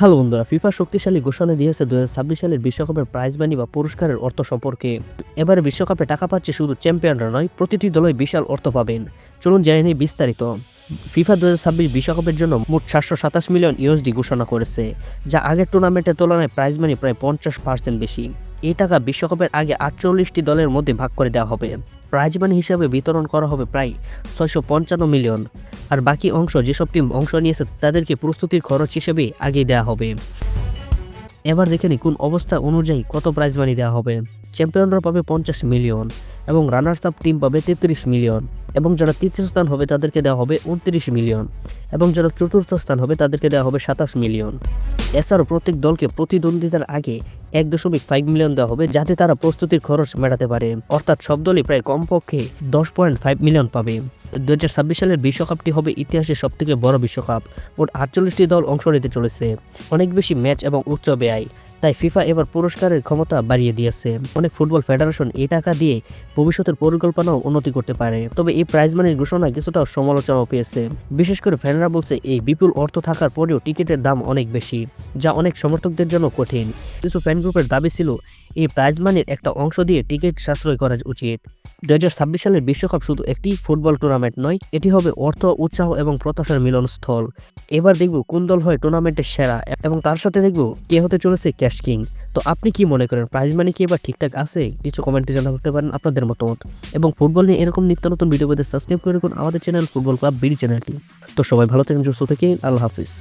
Hello বন্ধুরা, FIFA শক্তিশালী ঘোষণা দিয়েছে দুহাজার ছাব্বিশ সালের বিশ্বকাপের প্রাইজ মানি বা পুরস্কারের অর্থ সম্পর্কে। এবারে বিশ্বকাপে টাকা পাচ্ছে শুধু চ্যাম্পিয়নরা নয়, প্রতিটি দলই বিশাল অর্থ পাবেন। চলুন জেনে নিই বিস্তারিত। ফিফা দু হাজার বিশ্বকাপের জন্য মোট সাতশো সাতাশ মিলিয়ন ইউএসডি ঘোষণা করেছে, যা আগের টুর্নামেন্টের তুলনায় প্রাইজ মানি প্রায় পঞ্চাশ পার্সেন্ট বেশি। এই টাকা বিশ্বকাপের আগে আটচল্লিশটি দলের মধ্যে ভাগ করে দেওয়া হবে। প্রাইজ মানি হিসাবে বিতরণ করা হবে প্রায় ছয়শো পঞ্চান্ন মিলিয়ন, আর বাকি অংশ যেসব টিম অংশ নিয়েছে তাদেরকে প্রস্তুতির খরচ হিসেবে আগেই দেওয়া হবে। এবার দেখে কোন অবস্থা অনুযায়ী কত প্রাইজ মানি দেওয়া হবে। চ্যাম্পিয়নরা পাবে পঞ্চাশ মিলিয়ন এবং রানার্স আপ টিম পাবে তেত্রিশ মিলিয়ন এবং যারা তৃতীয় স্থান হবে তাদেরকে দেওয়া হবে উনত্রিশ মিলিয়ন এবং যারা চতুর্থ স্থান হবে তাদেরকে দেওয়া হবে সাতাশ মিলিয়ন। এছাড়াও প্রত্যেক দলকে প্রতিদ্বন্দ্বিতার আগে এক দশমিক ফাইভ মিলিয়ন দেওয়া হবে যাতে তারা প্রস্তুতির খরচ মেটাতে পারে। অর্থাৎ সব দলই প্রায় কমপক্ষে দশ পয়েন্ট ফাইভ মিলিয়ন পাবে। দু হাজার ছাব্বিশ সালের বিশ্বকাপটি হবে ইতিহাসের সবথেকে বড় বিশ্বকাপ। মোট আটচল্লিশটি দল অংশ নিতে চলেছে। অনেক বেশি ম্যাচ এবং উচ্চ ব্যয়। তাই ফিফা এবার পুরস্কারের ক্ষমতা বাড়িয়ে দিয়েছে। অনেক ফুটবল ফেডারেশন এই টাকা দিয়ে ভবিষ্যতের পরিকল্পনাও উন্নতি করতে পারে। তবে এই প্রাইজ মানির ঘোষণা কিছুটা সমালোচনাও পেয়েছে। বিশেষ করে ফ্যানরা বলছে এই বিপুল অর্থ থাকার পরেও টিকিটের দাম অনেক বেশি, যা অনেক সমর্থকদের জন্য কঠিন। কিছু ফ্যান গ্রুপের দাবি ছিল, এই প্রাইজ মানির একটা অংশ দিয়ে টিকিট সাশ্রয় করা উচিত। দু হাজার ছাব্বিশ সালের বিশ্বকাপ শুধু একটি ফুটবল টুর্নামেন্ট নয়, এটি হবে অর্থ, উৎসাহ এবং প্রত্যাশার মিলনস্থল। এবার দেখব কোন দল হয় টুর্নামেন্টের সেরা, এবং তার সাথে দেখব কে হতে চলেছে ক্যাশ কিং তো আপনি কি মনে করেন প্রাইজ মানি কি এবার ঠিকঠাক আছে? কিছু কমেন্টে করতে পারেন আপনাদের মতামত। এবং ফুটবল নিয়ে এরকম নিত্য নতুন ভিডিও পেতে সাবস্ক্রাইব করে রাখুন আমাদের চ্যানেল ফুটবল ক্লাব বিডি চ্যানেলটি তো সবাই ভালো থাকেন, সুস্থ থেকে আল্লাহ হাফিজ।